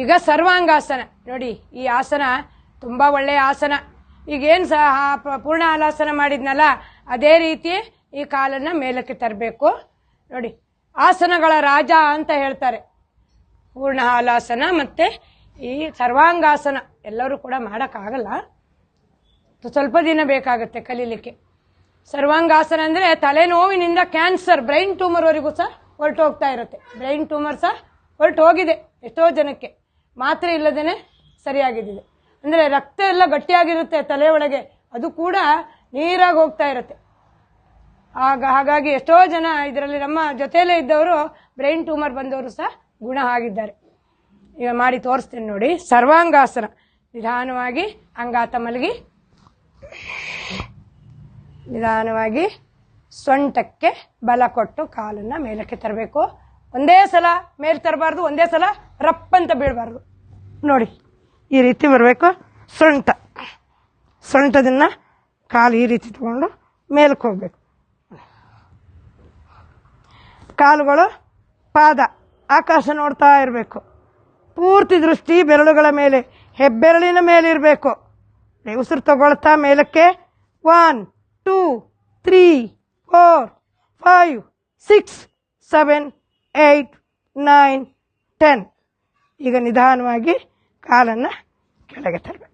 ಈಗ ಸರ್ವಾಂಗಾಸನ. ನೋಡಿ, ಈ ಆಸನ ತುಂಬಾ ಒಳ್ಳೆಯ ಆಸನ. ಈಗೇನು ಸಹ ಪೂರ್ಣ ಆಲಾಸನ ಮಾಡಿದ್ನಲ್ಲ, ಅದೇ ರೀತಿ ಈ ಕಾಲನ್ನ ಮೇಲಕ್ಕೆ ತರಬೇಕು. ನೋಡಿ, ಆಸನಗಳ ರಾಜ ಅಂತ ಹೇಳ್ತಾರೆ. ಪೂರ್ಣ ಆಲಾಸನ ಮತ್ತೆ ಈ ಸರ್ವಾಂಗಾಸನ ಎಲ್ಲರೂ ಕೂಡ ಮಾಡೋಕ್ಕಾಗಲ್ಲ. ಸ್ವಲ್ಪ ದಿನ ಬೇಕಾಗುತ್ತೆ ಕಲೀಲಿಕ್ಕೆ. ಸರ್ವಾಂಗಾಸನ ಅಂದರೆ ತಲೆನೋವಿನಿಂದ ಕ್ಯಾನ್ಸರ್, ಬ್ರೈನ್ ಟ್ಯೂಮರ್ವರೆಗೂ ಸಹ ಹೊರಟು ಹೋಗ್ತಾ ಇರುತ್ತೆ. ಬ್ರೈನ್ ಟ್ಯೂಮರ್ ಸಹ ಹೊರಟು ಹೋಗಿದೆ ಎಷ್ಟೋ ಜನಕ್ಕೆ. ಮಾತ್ರೆ ಇಲ್ಲದೇನೆ ಸರಿಯಾಗಿದ್ದಿದೆ. ಅಂದರೆ ರಕ್ತ ಎಲ್ಲ ಗಟ್ಟಿಯಾಗಿರುತ್ತೆ ತಲೆ ಒಳಗೆ, ಅದು ಕೂಡ ನೀರಾಗಿ ಹೋಗ್ತಾ ಇರುತ್ತೆ. ಆಗ ಹಾಗಾಗಿ ಎಷ್ಟೋ ಜನ ಇದರಲ್ಲಿ ನಮ್ಮ ಜೊತೆಯಲ್ಲೇ ಇದ್ದವರು, ಬ್ರೈನ್ ಟ್ಯೂಮರ್ ಬಂದವರು ಸಹ ಗುಣ ಆಗಿದ್ದಾರೆ. ಈಗ ಮಾಡಿ ತೋರಿಸ್ತೀನಿ ನೋಡಿ. ಸರ್ವಾಂಗಾಸನ. ನಿಧಾನವಾಗಿ ಅಂಗಾತ ಮಲಗಿ. ನಿಧಾನವಾಗಿ ಸೊಂಟಕ್ಕೆ ಬಲ ಕೊಟ್ಟು ಕಾಲನ್ನು ಮೇಲಕ್ಕೆ ತರಬೇಕು. ಒಂದೇ ಸಲ ಮೇಲೆ ತರಬಾರ್ದು, ಒಂದೇ ಸಲ ರಪ್ ಅಂತ ಬೀಳಬಾರ್ದು. ನೋಡಿ, ಈ ರೀತಿ ಬರಬೇಕು. ಸೊಂಟ. ಸೊಂಟದನ್ನ ಕಾಲು ಈ ರೀತಿ ತಗೊಂಡು ಮೇಲಕ್ಕೆ ಹೋಗ್ಬೇಕು. ಕಾಲುಗಳು ಪಾದ, ಆಕಾಶ ನೋಡ್ತಾ ಇರಬೇಕು. ಪೂರ್ತಿ ದೃಷ್ಟಿ ಬೆರಳುಗಳ ಮೇಲೆ, ಹೆಬ್ಬೆರಳಿನ ಮೇಲೆ ಇರಬೇಕು. ಉಸಿರು ತಗೊಳ್ತಾ ಮೇಲಕ್ಕೆ. One two three four five six seven eight nine ten ಈಗ ನಿಧಾನವಾಗಿ ಕಾಲನ್ನು ಕೆಳಗೆ ತರಬೇಕು.